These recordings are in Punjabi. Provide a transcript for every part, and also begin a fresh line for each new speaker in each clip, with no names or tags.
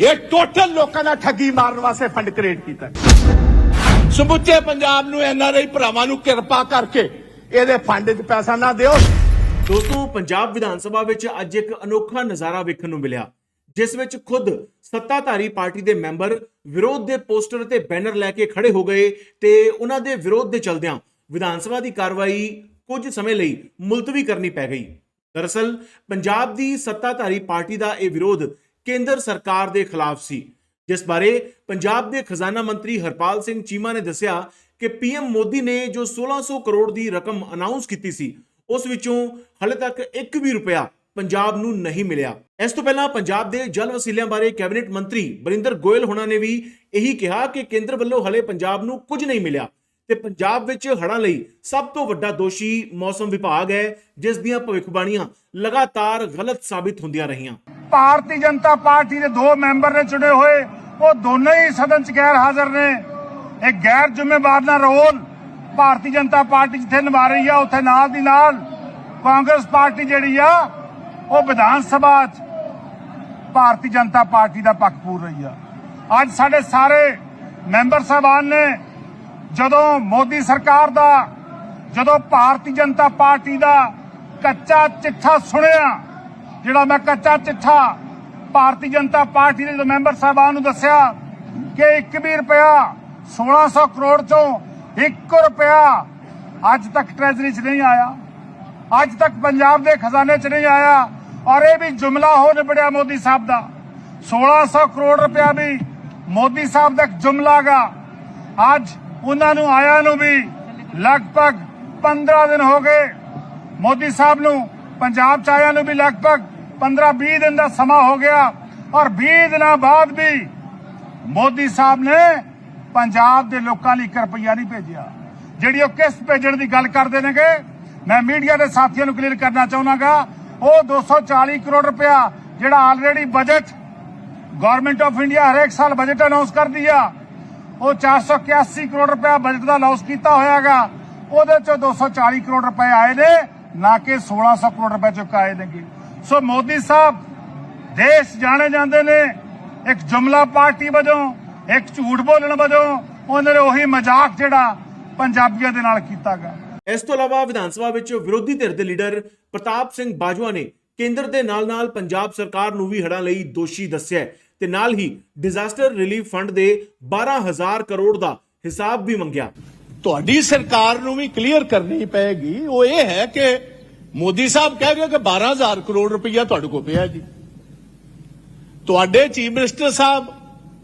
ਇਹ ਟੋਟਲ ਲੋਕਾਂ ਦਾ ਠੱਗੀ ਮਾਰਨ ਵਾਸਤੇ ਫੰਡ ਕ੍ਰੀਏਟ ਕੀਤਾ। ਸਮੁੱਚੇ ਪੰਜਾਬ ਨੂੰ ਐਨਆਰਆਈ ਭਰਾਵਾਂ ਨੂੰ ਕਿਰਪਾ ਕਰਕੇ ਇਹਦੇ ਫੰਡ 'ਚ ਪੈਸਾ ਨਾ ਦਿਓ।
ਦੋਸਤੋ, ਪੰਜਾਬ ਵਿਧਾਨ ਸਭਾ ਵਿੱਚ ਅੱਜ ਇੱਕ ਅਨੋਖਾ ਨਜ਼ਾਰਾ ਵੇਖਣ ਨੂੰ ਮਿਲਿਆ, ਜਿਸ ਵਿੱਚ ਖੁਦ ਸੱਤਾਧਾਰੀ ਪਾਰਟੀ ਦੇ ਮੈਂਬਰ ਵਿਰੋਧ ਦੇ ਪੋਸਟਰ ਤੇ ਬੈਨਰ ਲੈ ਕੇ ਖੜੇ ਹੋ ਗਏ ਤੇ ਉਹਨਾਂ ਦੇ ਵਿਰੋਧ ਦੇ ਚਲਦਿਆਂ ਵਿਧਾਨ ਸਭਾ ਦੀ ਕਾਰਵਾਈ ਕੁਝ ਸਮੇਂ ਲਈ ਮੁਲਤਵੀ ਕਰਨੀ ਪੈ ਗਈ। ਦਰਅਸਲ, ਪੰਜਾਬ ਦੀ ਸੱਤਾਧਾਰੀ ਪਾਰਟੀ ਦਾ ਇਹ ਵਿਰੋਧ ਕੇਂਦਰ ਸਰਕਾਰ ਦੇ ਖਿਲਾਫ ਸੀ। ਜਿਸ ਬਾਰੇ ਪੰਜਾਬ ਦੇ ਖਜ਼ਾਨਾ ਮੰਤਰੀ ਹਰਪਾਲ ਸਿੰਘ ਚੀਮਾ ਨੇ ਦੱਸਿਆ ਕਿ ਪੀਐਮ ਮੋਦੀ ਨੇ ਜੋ 1600 ਕਰੋੜ ਦੀ ਰਕਮ ਅਨਾਉਂਸ ਕੀਤੀ ਸੀ, ਉਸ ਵਿੱਚੋਂ ਹਲੇ ਤੱਕ 1 ਵੀ ਰੁਪਿਆ ਪੰਜਾਬ ਨੂੰ ਨਹੀਂ ਮਿਲਿਆ। ਇਸ ਤੋਂ ਪਹਿਲਾਂ ਪੰਜਾਬ ਦੇ ਜਲ ਵਸੀਲਿਆਂ ਬਾਰੇ ਕੈਬਨਿਟ ਮੰਤਰੀ ਬਰਿੰਦਰ ਗੋਇਲ ਹੋਣਾ ਨੇ ਵੀ ਇਹੀ ਕਿਹਾ ਕਿ ਕੇਂਦਰ ਵੱਲੋਂ ਹਲੇ ਪੰਜਾਬ ਨੂੰ ਕੁਝ ਨਹੀਂ ਮਿਲਿਆ ਤੇ ਪੰਜਾਬ ਵਿੱਚ ਹੜ੍ਹਾਂ ਲਈ ਸਭ ਤੋਂ ਵੱਡਾ ਦੋਸ਼ੀ ਮੌਸਮ ਵਿਭਾਗ ਹੈ, ਜਿਸ ਦੀਆਂ ਭਵਿੱਖਬਾਣੀਆਂ ਲਗਾਤਾਰ ਗਲਤ ਸਾਬਿਤ ਹੁੰਦੀਆਂ ਰਹੀਆਂ।
ਭਾਰਤੀ ਜਨਤਾ ਪਾਰਟੀ ਦੇ ਦੋ ਮੈਂਬਰ ਨੇ ਚੁਣੇ ਹੋਏ, ਉਹ ਦੋਨੇ ਹੀ ਸਦਨ 'ਚ ਗੈਰ ਹਾਜ਼ਰ ਨੇ। ਇਹ ਗੈਰ ਜ਼ਿੰਮੇਵਾਰ ਦਾ ਰੋਲ ਭਾਰਤੀ ਜਨਤਾ ਪਾਰਟੀ ਜਿੱਥੇ ਨਿਭਾ ਰਹੀ ਆ, ਉੱਥੇ ਨਾਲ ਦੀ ਨਾਲ ਕਾਂਗਰਸ ਪਾਰਟੀ ਜਿਹੜੀ ਆ, ਉਹ ਵਿਧਾਨ ਸਭਾ 'ਚ ਭਾਰਤੀ ਜਨਤਾ ਪਾਰਟੀ ਦਾ ਪੱਖ ਪੂਰ ਰਹੀ ਆ। ਅੱਜ ਸਾਡੇ ਸਾਰੇ ਮੈਂਬਰ ਸਾਹਿਬਾਨ ਨੇ, ਜਦੋਂ ਮੋਦੀ ਸਰਕਾਰ ਦਾ, ਜਦੋਂ ਭਾਰਤੀ ਜਨਤਾ ਪਾਰਟੀ ਦਾ ਕੱਚਾ ਚਿੱਠਾ ਸੁਣਿਆ ਜਿਹੜਾ ਮੈਂ ਕੱਚਾ ਚਿੱਠਾ ਭਾਰਤੀ ਜਨਤਾ ਪਾਰਟੀ ਦੇ ਮੈਂਬਰ ਸਾਹਿਬਾਨ ਨੂੰ ਦੱਸਿਆ ਕਿ 1 ਵੀ ਰੁਪਇਆ 1600 ਕਰੋੜ ਚੋਂ 1 ਰੁਪਇਆ ਅੱਜ ਤੱਕ ਟ੍ਰੈਜ਼ਰੀ 'ਚ ਨਹੀਂ ਆਇਆ। ਅੱਜ ਤੱਕ ਪੰਜਾਬ ਦੇ ਖਜ਼ਾਨੇ 'ਚ ਨਹੀਂ ਆਇਆ ਔਰ ਇਹ ਵੀ ਜੁਮਲਾ ਹੋ ਨਿਬੜਿਆ ਮੋਦੀ ਸਾਹਿਬ ਦਾ। 1600 ਕਰੋੜ ਰੁਪਇਆ ਵੀ ਮੋਦੀ ਸਾਹਿਬ ਦਾ ਇੱਕ ਜੁਮਲਾ ਗਾ। ਅੱਜ ਉਹਨਾਂ ਨੂੰ ਆਇਆ ਨੂੰ ਵੀ ਲਗਭਗ 15 ਦਿਨ ਹੋ ਗਏ ਮੋਦੀ ਸਾਹਿਬ ਨੂੰ ਪੰਜਾਬ ਚ ਆਇਆ ਨੂੰ ਵੀ ਲਗਭਗ 15-20 ਦਿਨ ਦਾ ਸਮਾਂ ਹੋ ਗਿਆ ਔਰ 20 ਦਿਨਾਂ ਬਾਅਦ ਵੀ ਮੋਦੀ ਸਾਹਿਬ ਨੇ ਪੰਜਾਬ ਦੇ ਲੋਕਾਂ ਲਈ ਇੱਕ ਰੁਪਈਆ ਨਹੀਂ ਭੇਜਿਆ। ਜਿਹੜੀ ਉਹ ਕਿਸ਼ਤ ਭੇਜਣ ਦੀ ਗੱਲ ਕਰਦੇ ਨੇਗੇ, ਮੈਂ ਮੀਡੀਆ ਦੇ ਸਾਥੀਆਂ ਨੂੰ ਕਲੀਅਰ ਕਰਨਾ ਚਾਹੁੰਦਾਗਾ ਉਹ 240 ਕਰੋੜ ਰੁਪਇਆ ਜਿਹੜਾ already budget government of India ਹਰੇਕ ਸਾਲ ਬਜਟ ਅਨਾਉਂਸ ਕਰਦੀ ਆ, ਉਹ 481 ਕਰੋੜ ਰੁਪਇਆ ਬਜਟ ਦਾ ਅਨਾਉਂਸ ਕੀਤਾ ਹੋਇਆਗਾ, ਉਹਦੇ ਚੋਂ 240 ਕਰੋੜ ਰੁਪਏ ਆਏ ਨੇ। ਨਾ ਕਿ 1600 ਕਰੋੜ ਰੁਪਏ ਚੁਕਾਏ ਨੇਗੇ ਸੋ ਮੋਦੀ ਸਾਹਿਬ, ਦੇਸ਼ ਜਾਣੇ ਜਾਂਦੇ ਨੇ, ਇੱਕ ਜੁਮਲਾ ਪਾਰਟੀ ਵਜੋਂ, ਇੱਕ ਝੂਠ ਬੋਲਣ ਵਜੋਂ, ਉਹਨਾਂ ਨੇ ਉਹੀ ਮਜ਼ਾਕ ਜਿਹੜਾ ਪੰਜਾਬੀਆਂ ਦੇ ਨਾਲ ਕੀਤਾਗਾ
ਇਸ ਤੋਂ ਇਲਾਵਾ ਵਿਧਾਨ ਸਭਾ ਵਿੱਚ ਵਿਰੋਧੀ ਧਿਰ ਦੇ ਲੀਡਰ ਪ੍ਰਤਾਪ ਸਿੰਘ ਬਾਜਵਾ ਨੇ ਕੇਂਦਰ ਦੇ ਨਾਲ-ਨਾਲ ਪੰਜਾਬ ਸਰਕਾਰ ਨੂੰ ਵੀ ਹੜਾਂ ਲਈ ਦੋਸ਼ੀ ਦੱਸਿਆ ਤੇ ਨਾਲ ਹੀ ਡਿਜ਼ਾਸਟਰ ਰਿਲੀਫ ਫੰਡ ਦੇ 12000 ਕਰੋੜ ਦਾ ਹਿਸਾਬ ਵੀ ਮੰਗਿਆ।
ਤੁਹਾਡੀ ਸਰਕਾਰ ਨੂੰ ਵੀ ਕਲੀਅਰ ਕਰਨੀ ਪਏਗੀ। ਉਹ ਇਹ ਹੈ ਕਿ ਮੋਦੀ ਸਾਹਿਬ ਕਹਿ ਗਏ ਕਿ 12000 ਕਰੋੜ ਰੁਪਈਆ ਤੁਹਾਡੇ ਕੋਲ ਪਿਆ ਜੀ। ਤੁਹਾਡੇ ਚੀਫ ਮਿਨਿਸਟਰ ਸਾਹਿਬ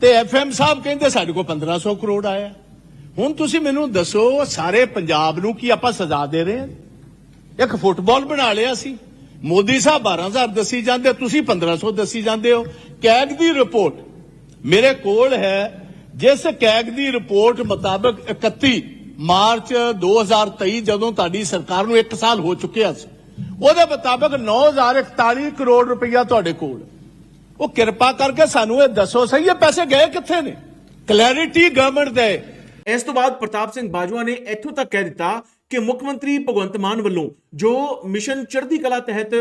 ਤੇ ਐਫਐਮ ਸਾਹਿਬ ਕਹਿੰਦੇ ਸਾਡੇ ਕੋਲ 1500 ਕਰੋੜ ਆਇਆ। ਹੁਣ ਤੁਸੀਂ ਮੈਨੂੰ ਦੱਸੋ, ਸਾਰੇ ਪੰਜਾਬ ਨੂੰ ਕੀ ਆਪਾਂ ਸਜ਼ਾ ਦੇ ਰਹੇ ਹਾਂ? ਇੱਕ ਫੁੱਟਬਾਲ ਬਣਾ ਲਿਆ ਸੀ। ਮੋਦੀ ਸਾਹਿਬ 12000 ਦੱਸੀ ਜਾਂਦੇ, ਤੁਸੀਂ 1500 ਦੱਸੀ ਜਾਂਦੇ ਹੋ। ਕੈਗ ਦੀ ਰਿਪੋਰਟ ਮੇਰੇ ਕੋਲ ਹੈ। ਜਿਸ ਕੈਗ ਦੀ ਰਿਪੋਰਟ ਮੁਤਾਬਕ 31 ਮਾਰਚ 2023 ਜਦੋਂ ਤੁਹਾਡੀ ਸਰਕਾਰ ਨੂੰ 1 ਸਾਲ ਹੋ ਚੁੱਕਿਆ ਸੀ। ਉਹਦੇ ਮੁਤਾਬਕ 9041 ਕਰੋੜ ਰੁਪਈਆ ਤੁਹਾਡੇ ਕੋਲ। ਉਹ ਕਿਰਪਾ ਕਰਕੇ ਸਾਨੂੰ ਇਹ ਦੱਸੋ, ਸਹੀ ਇਹ ਪੈਸੇ ਗਏ ਕਿੱਥੇ ਨੇ? ਕਲੈਰਿਟੀ ਗਵਰਨਮੈਂਟ ਦੇ।
ਇਸ ਤੋਂ ਬਾਅਦ ਪ੍ਰਤਾਪ ਸਿੰਘ ਬਾਜਵਾ ਨੇ ਇੱਥੋਂ ਤੱਕ ਕਹਿ ਦਿੱਤਾ ਕਿ ਮੁੱਖ ਮੰਤਰੀ ਭਗਵੰਤ ਮਾਨ ਵੱਲੋਂ ਜੋ ਮਿਸ਼ਨ ਚੜ੍ਹਦੀ ਕਲਾ ਤਹਿਤ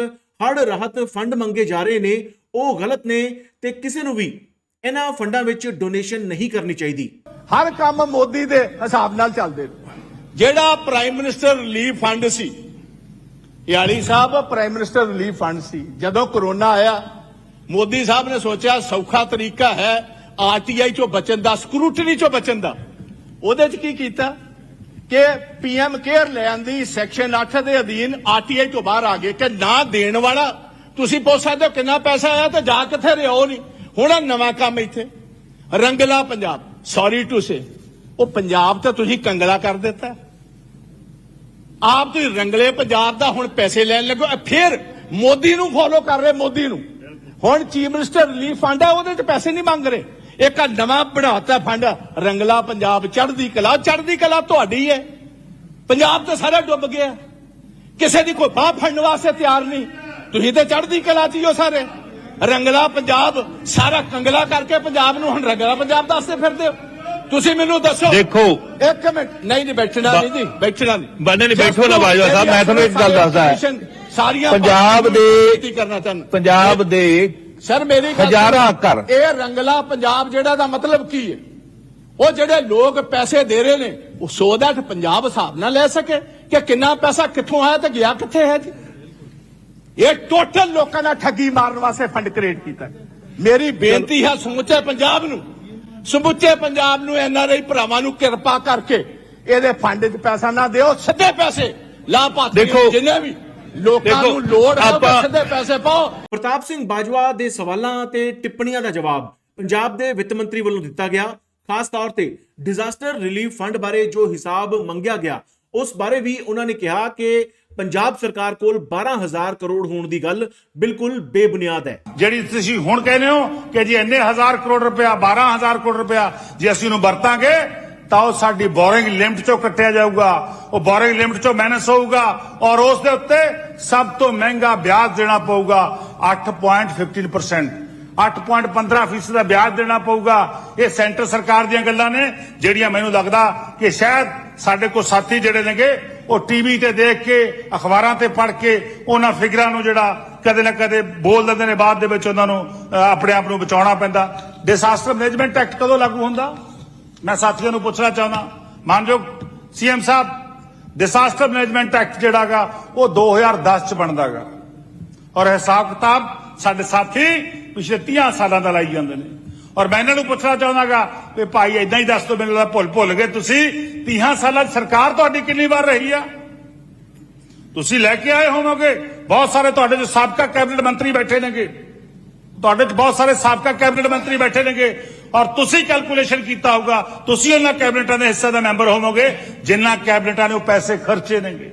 ਹੜ੍ਹ ਰਾਹਤ ਫੰਡ ਮੰਗੇ ਜਾ ਰਹੇ ਨੇ, ਉਹ ਗਲਤ ਨੇ ਤੇ ਕਿਸੇ ਨੂੰ ਵੀ ਇਹਨਾਂ ਫੰਡਾਂ ਵਿੱਚ ਡੋਨੇਸ਼ਨ ਨਹੀਂ ਕਰਨੀ ਚਾਹੀਦੀ।
ਹਰ ਕੰਮ ਮੋਦੀ ਦੇ ਹਿਸਾਬ ਨਾਲ ਚੱਲਦੇ ਨੇ। ਜਿਹੜਾ ਪ੍ਰਾਈਮ ਮਿਨਿਸਟਰ ਰਿਲੀਫ ਫੰਡ ਸੀ ਯਾਲੀ ਸਾਹਿਬ ਪ੍ਰਾਈਮ ਮਿਨਿਸਟਰ ਰਿਲੀਫ ਫੰਡ ਸੀ। ਜਦੋਂ ਕਰੋਨਾ ਆਇਆ, ਮੋਦੀ ਸਾਹਿਬ ਨੇ ਸੋਚਿਆ ਸੌਖਾ ਤਰੀਕਾ ਹੈ ਆਰਟੀਆਈ ਚੋਂ ਬਚਣ ਦਾ, ਸਕਰੂਟਨੀ ਚੋਂ ਬਚਣ ਦਾ। ਉਹਦੇ ਚ ਕੀ ਕੀਤਾ? ਕਿ ਪੀਐਮ ਕੇਅਰ ਲੈਣ ਦੀ ਸੈਕਸ਼ਨ 8 ਦੇ ਅਧੀਨ ਆਰਟੀਆਈ ਤੋਂ ਬਾਹਰ ਆ ਗਏ ਕਿ ਨਾ ਦੇਣ ਵਾਲਾ, ਤੁਸੀਂ ਪੁੱਛ ਸਕਦੇ ਹੋ ਕਿੰਨਾ ਪੈਸਾ ਆਇਆ ਤੇ ਜਾ ਕਿੱਥੇ ਰਿਹਾ ਉਹ ਨਹੀਂ। ਹੁਣ ਆਹ ਨਵਾਂ ਕੰਮ ਇੱਥੇ। Rangla Punjab. Sorry to say ਉਹ ਪੰਜਾਬ ਤਾਂ ਤੁਸੀਂ ਕੰਗਲਾ ਕਰ ਦਿੱਤਾ। ਆਪ ਤੁਸੀਂ ਰੰਗਲੇ ਪੰਜਾਬ ਦਾ ਹੁਣ ਪੈਸੇ ਲੈਣ ਲੱਗੋ ਫਿਰ ਮੋਦੀ ਨੂੰ ਫੋਲੋ ਕਰ ਰਹੇ ਮੋਦੀ ਨੂੰ। ਹੁਣ ਚੀਫ ਮਿਨਿਸਟਰ ਰਿਲੀਫ ਫੰਡ ਹੈ ਉਹਦੇ ਚ ਪੈਸੇ ਨਹੀਂ ਮੰਗ ਰਹੇ। ਇੱਕ ਆਹ ਨਵਾਂ ਬਣਾਤਾ ਫੰਡ ਰੰਗਲਾ ਪੰਜਾਬ, ਚੜ੍ਹਦੀ ਕਲਾ। ਚੜ੍ਹਦੀ ਕਲਾ ਤੁਹਾਡੀ ਹੈ। ਪੰਜਾਬ ਤਾਂ ਸਾਰਾ ਡੁੱਬ ਗਿਆ। ਕਿਸੇ ਦੀ ਕੋਈ ਬਾਹ ਫੜਨ ਵਾਸਤੇ ਤਿਆਰ ਨਹੀਂ। ਤੁਸੀਂ ਤਾਂ ਚੜ੍ਹਦੀ ਕਲਾ ਚ ਹੀ ਹੋ ਸਾਰੇ। ਰੰਗਲਾ ਪੰਜਾਬ ਸਾਰਾ ਕੰਗਲਾ ਕਰਕੇ ਪੰਜਾਬ ਨੂੰ ਹੁਣ ਰੰਗਲਾ ਪੰਜਾਬ ਦੱਸਦੇ ਫਿਰਦੇ ਹੋ। ਤੁਸੀਂ ਮੈਨੂੰ ਦੱਸੋ।
ਦੇਖੋ।
ਇੱਕ ਮਿੰਟ। ਨਹੀਂ ਨਹੀਂ ਬੈਠਣਾ ਨਹੀਂ ਜੀ ਬੈਠਣਾ ਨਹੀਂ।
ਬੰਦੇ ਨਹੀਂ ਬੈਠੋ ਨਾ ਬਾਜਵਾ ਸਾਹਿਬ ਮੈਂ ਤੁਹਾਨੂੰ ਇੱਕ ਗੱਲ ਦੱਸਦਾ।
ਸਾਰੀਆਂ
ਪੰਜਾਬ ਦੇ-
ਬੇਨਤੀ ਕਰਨਾ ਚਾਹੁੰਦਾ।
ਪੰਜਾਬ ਦੇ
ਸਰ ਮੇਰੀ ਗੱਲ
ਹਜ਼ਾਰਾਂ ਘਰ।
ਇਹ ਰੰਗਲਾ ਪੰਜਾਬ ਜਿਹੜਾ ਦਾ ਮਤਲਬ ਕੀ ਹੈ? ਉਹ ਜਿਹੜੇ ਲੋਕ ਪੈਸੇ ਦੇ ਰਹੇ ਨੇ ਉਹ ਸੋ ਦੈਟ ਪੰਜਾਬ ਹਿਸਾਬ ਨਾਲ ਲੈ ਸਕੇ ਕਿ ਕਿੰਨਾ ਪੈਸਾ ਕਿੱਥੋਂ ਆਇਆ ਤੇ ਗਿਆ ਕਿੱਥੇ ਹੈ ਜੀ? ਇਹ ਟੋਟਲ ਲੋਕਾਂ ਦਾ ਠੱਗੀ ਮਾਰਨ ਵਾਸਤੇ ਫੰਡ ਕ੍ਰੀਏਟ ਕੀਤਾ ਹੈ। ਮੇਰੀ ਬੇਨਤੀ ਹੈ ਸਮੁੱਚੇ ਪੰਜਾਬ ਨੂੰ ਸਮੁੱਚੇ ਪੰਜਾਬ ਨੂੰ ਐਨਆਰਆਈ ਭਰਾਵਾਂ ਨੂੰ ਕਿਰਪਾ ਕਰਕੇ ਇਹਦੇ ਫੰਡ 'ਚ ਪੈਸਾ ਨਾ ਦਿਓ ਸਿੱਧੇ ਪੈਸੇ ਲਾਭਪਾਤਰੀ
ਦੇਖੋ-
ਜਿੰਨੇ ਵੀ ਲੋਕਾਂ ਨੂੰ ਲੋੜ ਹੈ ਸਿੱਧੇ ਪੈਸੇ ਪਾਓ
ਪ੍ਰਤਾਪ ਸਿੰਘ ਬਾਜਵਾ ਦੇ ਸਵਾਲਾਂ ਤੇ ਟਿੱਪਣੀਆਂ ਦਾ ਜਵਾਬ ਪੰਜਾਬ ਦੇ ਵਿੱਤ ਮੰਤਰੀ ਵੱਲੋਂ ਦਿੱਤਾ ਗਿਆ ਖਾਸ ਤੌਰ ਤੇ ਡਿਜ਼ਾਸਟਰ ਰਿਲੀਫ ਫੰਡ ਬਾਰੇ ਜੋ ਹਿਸਾਬ ਮੰਗਿਆ ਗਿਆ ਉਸ ਬਾਰੇ ਵੀ ਉਹਨਾਂ ਨੇ ਕਿਹਾ ਕਿ ਪੰਜਾਬ ਸਰਕਾਰ ਕੋਲ 12000 ਕਰੋੜ ਹੋਣ ਦੀ ਗੱਲ ਬਿਲਕੁਲ ਬੇਬੁਨਿਆਦ ਹੈ।
ਜਿਹੜੀ ਤੁਸੀਂ ਹੁਣ ਕਹਿੰਦੇ ਹੋ ਕਿ ਜੀ ਇੰਨੇ ਹਜ਼ਾਰ ਕਰੋੜ ਰੁਪਇਆ 12000 ਕਰੋੜ ਰੁਪਇਆ ਜੇ ਅਸੀਂ ਉਹਨੂੰ ਵਰਤਾਂਗੇ, ਤਾਂ ਉਹ ਸਾਡੀ ਬੋਰਿੰਗ ਲਿਮਟ ਚੋਂ ਕੱਟਿਆ ਜਾਊਗਾ। ਉਹ ਬੋਰਿੰਗ ਲਿਮਟ ਚੋਂ ਮਾਈਨਸ ਹੋਊਗਾ ਔਰ ਉਸ ਦੇ ਉੱਤੇ ਸਭ ਤੋਂ ਮਹਿੰਗਾ ਵਿਆਜ ਦੇਣਾ ਪਊਗਾ 8.15% 8.15% ਫੀਸਦ ਦਾ ਵਿਆਜ ਦੇਣਾ ਪਊਗਾ। ਇਹ ਸੈਂਟਰ ਸਰਕਾਰ ਦੀਆਂ ਗੱਲਾਂ ਨੇ, ਜਿਹੜੀਆਂ ਮੈਨੂੰ ਲੱਗਦਾ ਕਿ ਸ਼ਾਇਦ ਸਾਡੇ ਕੋਲ ਸਾਥੀ ਜਿਹੜੇ ਨੇਗੇ ਉਹ ਟੀਵੀ ਤੇ ਦੇਖ ਕੇ, ਅਖਬਾਰਾਂ ਤੇ ਪੜ੍ਹ ਕੇ, ਉਹਨਾਂ ਫਿਗਰਾਂ ਨੂੰ ਜਿਹੜਾ ਕਦੇ ਨਾ ਕਦੇ ਬੋਲ ਦਿੰਦੇ ਨੇ ਬਾਅਦ ਦੇ ਵਿੱਚ ਉਹਨਾਂ ਨੂੰ ਆਪਣੇ ਆਪ ਨੂੰ ਬਚਾਉਣਾ ਪੈਂਦਾ। ਡਿਸਾਸਟਰ ਮੈਨੇਜਮੈਂਟ ਐਕਟ ਕਦੋਂ ਲਾਗੂ ਹੁੰਦਾ? ਮੈਂ ਸਾਥੀਆਂ ਨੂੰ ਪੁੱਛਣਾ ਚਾਹੁੰਦਾ। ਮਾਨਯੋਗ ਸੀਐਮ ਸਾਹਿਬ ਡਿਸਾਸਟਰ ਮੈਨੇਜਮੈਂਟ ਐਕਟ ਜਿਹੜਾਗਾ ਉਹ 2010 ਚ ਬਣਦਾਗਾ। ਔਰ ਹਿਸਾਬ ਕਿਤਾਬ ਸਾਡੇ ਸਾਥੀ ਪਿਛਲੇ 30 ਸਾਲਾਂ ਦਾ ਲਾਈ ਜਾਂਦੇ ਨੇ। ਔਰ ਮੈਂ ਇਹਨਾਂ ਨੂੰ ਪੁੱਛਣਾ ਚਾਹੁੰਦਾਗਾ ਵੀ ਭਾਈ ਇਦਾਂ ਹੀ ਦੱਸ ਦੋ ਮੈਨੂੰ ਲੱਗਦਾ ਭੁੱਲ ਭੁੱਲ ਗਏ ਤੁਸੀਂ 30 ਸਾਲਾਂ 'ਚ ਸਰਕਾਰ ਤੁਹਾਡੀ ਕਿੰਨੀ ਵਾਰ ਰਹੀ ਆ ਤੁਸੀਂ ਲੈ ਕੇ ਆਏ ਹੋਵੋਗੇ ਬਹੁਤ ਸਾਰੇ ਤੁਹਾਡੇ ਜੋ ਸਾਬਕਾ ਕੈਬਨਿਟ ਮੰਤਰੀ ਬੈਠੇ ਨੇਗੇ ਤੁਹਾਡੇ 'ਚ ਬਹੁਤ ਸਾਰੇ ਸਾਬਕਾ ਕੈਬਨਿਟ ਮੰਤਰੀ ਬੈਠੇ ਨੇਗੇ ਔਰ ਤੁਸੀਂ ਕੈਲਕੂਲੇਸ਼ਨ ਕੀਤਾ ਹੋਊਗਾ ਤੁਸੀਂ ਉਹਨਾਂ ਕੈਬਨਿਟਾਂ ਦੇ ਹਿੱਸੇ ਦਾ ਮੈਂਬਰ ਹੋਵੋਗੇ ਜਿਨ੍ਹਾਂ ਕੈਬਨਿਟਾਂ ਨੇ ਉਹ ਪੈਸੇ ਖਰਚੇ ਨੇਗੇ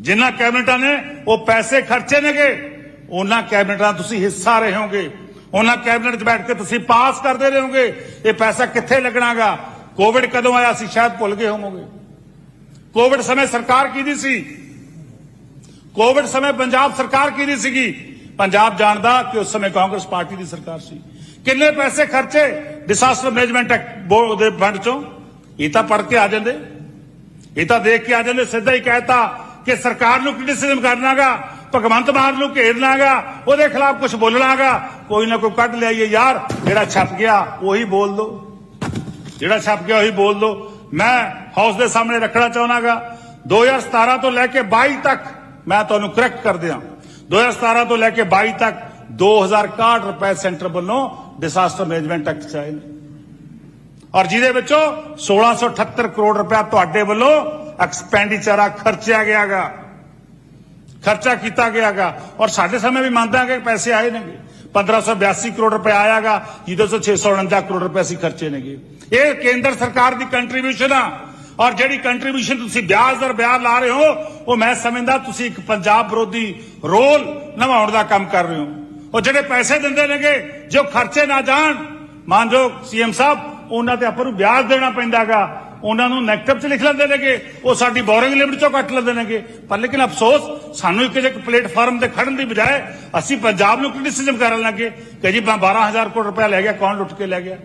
ਜਿਨ੍ਹਾਂ ਕੈਬਨਿਟਾਂ ਨੇ ਉਹ ਪੈਸੇ ਖਰਚੇ ਨੇਗੇ ਉਹਨਾਂ ਕੈਬਨਿਟਾਂ ਦਾ ਤੁਸੀਂ ਹਿੱਸਾ ਰਹੇ ਹੋਗੇ ਉਹਨਾਂ ਕੈਬਨਿਟ 'ਚ ਬੈਠ ਕੇ ਤੁਸੀਂ ਪਾਸ ਕਰਦੇ ਰਹੋਗੇ। ਇਹ ਪੈਸਾ ਕਿੱਥੇ ਲੱਗਣਾਗਾ? ਕੋਵਿਡ ਕਦੋਂ ਆਇਆ ਸੀ? ਸ਼ਾਇਦ ਭੁੱਲ ਗਏ ਹੋਵੋਗੇ। ਕੋਵਿਡ ਸਮੇਂ ਸਰਕਾਰ ਕਿਹਦੀ ਸੀ? ਕੋਵਿਡ ਸਮੇਂ ਪੰਜਾਬ ਸਰਕਾਰ ਕਿਹਦੀ ਸੀਗੀ? ਪੰਜਾਬ ਜਾਣਦਾ ਕਿ ਉਸ ਸਮੇਂ ਕਾਂਗਰਸ ਪਾਰਟੀ ਦੀ ਸਰਕਾਰ ਸੀ। ਕਿੰਨੇ ਪੈਸੇ ਖਰਚੇ? ਡਿਸਾਸਟਰ ਮੈਨੇਜਮੈਂਟ ਐਕਟ ਬੋਰਡ ਦੇ ਫੰਡ ਚੋਂ। ਇਹ ਤਾਂ ਪੜ ਕੇ ਆ ਜਾਂਦੇ। ਇਹ ਤਾਂ ਦੇਖ ਕੇ ਆ ਜਾਂਦੇ। ਸਿੱਧਾ ਹੀ ਕਹਿਤਾ ਕਿ ਸਰਕਾਰ ਨੂੰ ਕ੍ਰਿਟਿਸਿਜ਼ਮ ਕਰਨਾਗਾ, ਭਗਵੰਤ ਮਾਨ ਨੂੰ ਘੇਰਨਾਗਾ, ਉਹਦੇ ਖਿਲਾਫ ਕੁਝ ਬੋਲਣਾਗਾ। ਕੋਈ ਨਾ ਕੋਈ ਕੱਢ ਲਿਆਈਏ, ਯਾਰ, ਜਿਹੜਾ ਛਪ ਗਿਆ, ਉਹੀ ਬੋਲ ਦੋ। ਜਿਹੜਾ ਛਪ ਗਿਆ, ਉਹੀ ਬੋਲ ਦੋ। ਮੈਂ ਹਾਊਸ ਦੇ ਸਾਹਮਣੇ ਰੱਖਣਾ ਚਾਹਨਾਗਾ। 2017 ਤੋਂ ਲੈ ਕੇ 22 ਤੱਕ ਮੈਂ ਤੁਹਾਨੂੰ ਕਰੈਕਟ ਕਰ ਦਿਆਂ 2017 ਤੋਂ ਲੈ ਕੇ 22 ਤੱਕ 2061 ਰੁਪਏ ਸੈਂਟਰ ਵੱਲੋਂ ਡਿਸਾਸਟਰ ਮੈਨੇਜਮੈਂਟ ਐਕਟ ਚ ਆਏ ਨੇ। ਔਰ ਜਿਹਦੇ ਵਿੱਚੋਂ 1678 ਕਰੋੜ ਰੁਪਇਆ ਤੁਹਾਡੇ ਵੱਲੋਂ ਐਕਸਪੈਂਡੀਚਰ ਆ, ਖਰਚਿਆ ਗਿਆਗਾ। ਖਰਚਾ ਕੀਤਾ ਗਿਆਗਾ। ਔਰ ਸਾਡੇ ਸਮੇਂ ਵੀ ਮੰਨਦਾ ਕਿ ਪੈਸੇ ਆਏ ਨੇਗੇ। 1582 ਕਰੋੜ ਰੁਪਏ ਆਇਆਗਾ, ਜਿਹਦੇ ਤੋਂ 649 ਕਰੋੜ ਰੁਪਏ ਅਸੀਂ ਖਰਚੇ ਨੇਗੇ। ਇਹ ਕੇਂਦਰ ਸਰਕਾਰ ਦੀ ਕੰਟਰੀਬਿਊਸ਼ਨ ਆ। ਔਰ ਜਿਹੜੀ ਕੰਟਰੀਬਿਊਸ਼ਨ ਤੁਸੀਂ ਵਿਆਜ ਦਰ ਵਿਆਜ ਲਾ ਰਹੇ ਹੋ, ਉਹ ਮੈਂ ਸਮਝਦਾ ਤੁਸੀਂ ਇੱਕ ਪੰਜਾਬ ਵਿਰੋਧੀ ਰੋਲ ਨਿਭਾਉਣ ਦਾ ਕੰਮ ਕਰ ਰਹੇ ਹੋ। ਉਹ ਜਿਹੜੇ ਪੈਸੇ ਦਿੰਦੇ ਨੇਗੇ, ਜੋ ਖਰਚੇ ਨਾ ਜਾਣ, ਮਾਨਯੋਗ ਸੀਐਮ ਸਾਹਿਬ ਉਹਨਾਂ ਤੇ ਆਪਾਂ ਨੂੰ ਵਿਆਜ ਦੇਣਾ ਪੈਂਦਾਗਾ ਉਹਨਾਂ ਨੂੰ ਨੈਗੇਟਿਵ ਚ ਲਿਖ ਲੈਂਦੇ ਨੇਗੇ ਉਹ ਸਾਡੀ ਬੋਰਿੰਗ ਲਿਮਟ ਚੋਂ ਕੱਟ ਲੈਂਦੇ ਨੇਗੇ ਪਰ ਲੇਕਿਨ ਅਫਸੋਸ ਸਾਨੂੰ ਇੱਕ ਇੱਕ ਪਲੇਟਫਾਰਮ ਤੇ ਖੜਨ ਦੀ ਬਜਾਏ ਅਸੀਂ ਪੰਜਾਬ ਨੂੰ ਕ੍ਰਿਟਿਸਿਜ਼ਮ ਕਰਨ ਲੱਗੇ ਕਿ ਜੀ 12000 ਕਰੋੜ ਰੁਪਇਆ ਲੈ ਗਿਆ ਕੌਣ ਲੁੱਟ ਕੇ ਲੈ ਗਿਆ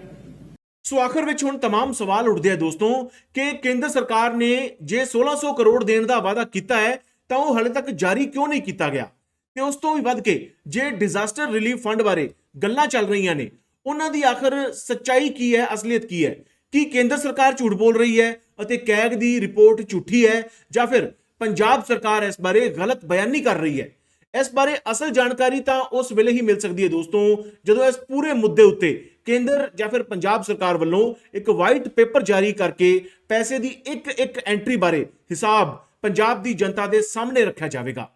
ਸੋ ਆਖਰ ਵਿੱਚ ਹੁਣ तमाम ਸਵਾਲ ਉੱਠਦੇ ਆ ਦੋਸਤੋ ਕਿ ਕੇਂਦਰ ਸਰਕਾਰ ਨੇ ਜੇ 1600 ਕਰੋੜ ਦੇਣ ਦਾ ਵਾਅਦਾ ਕੀਤਾ ਹੈ ਤਾਂ ਉਹ ਹਲੇ ਤੱਕ ਜਾਰੀ ਕਿਉਂ ਨਹੀਂ ਕੀਤਾ ਗਿਆ ਤੇ ਉਸ ਤੋਂ ਵੀ ਵੱਧ ਕੇ ਜੇ ਡਿਜ਼ਾਸਟਰ ਰਿਲੀਫ ਫੰਡ ਬਾਰੇ ਗੱਲਾਂ ਚੱਲ ਰਹੀਆਂ ਨੇ ਉਹਨਾਂ ਦੀ ਆਖਰ ਸੱਚਾਈ ਕੀ ਹੈ, ਅਸਲੀਅਤ ਕੀ ਹੈ? ਕੀ ਕੇਂਦਰ ਸਰਕਾਰ ਝੂਠ ਬੋਲ ਰਹੀ ਹੈ ਅਤੇ ਕੈਗ ਦੀ ਰਿਪੋਰਟ ਝੂਠੀ ਹੈ ਜਾਂ ਫਿਰ ਪੰਜਾਬ ਸਰਕਾਰ ਇਸ ਬਾਰੇ ਗਲਤ ਬਿਆਨੀ ਕਰ ਰਹੀ ਹੈ? ਇਸ ਬਾਰੇ ਅਸਲ ਜਾਣਕਾਰੀ ਤਾਂ ਉਸ ਵੇਲੇ ਹੀ ਮਿਲ ਸਕਦੀ ਹੈ ਦੋਸਤੋ, ਜਦੋਂ ਇਸ ਪੂਰੇ ਮੁੱਦੇ ਉੱਤੇ ਕੇਂਦਰ ਜਾਂ ਫਿਰ ਪੰਜਾਬ ਸਰਕਾਰ ਵੱਲੋਂ ਇੱਕ ਵਾਈਟ ਪੇਪਰ ਜਾਰੀ ਕਰਕੇ ਪੈਸੇ ਦੀ ਇੱਕ ਇੱਕ ਐਂਟਰੀ ਬਾਰੇ ਹਿਸਾਬ ਪੰਜਾਬ ਦੀ ਜਨਤਾ ਦੇ ਸਾਹਮਣੇ ਰੱਖਿਆ ਜਾਵੇਗਾ।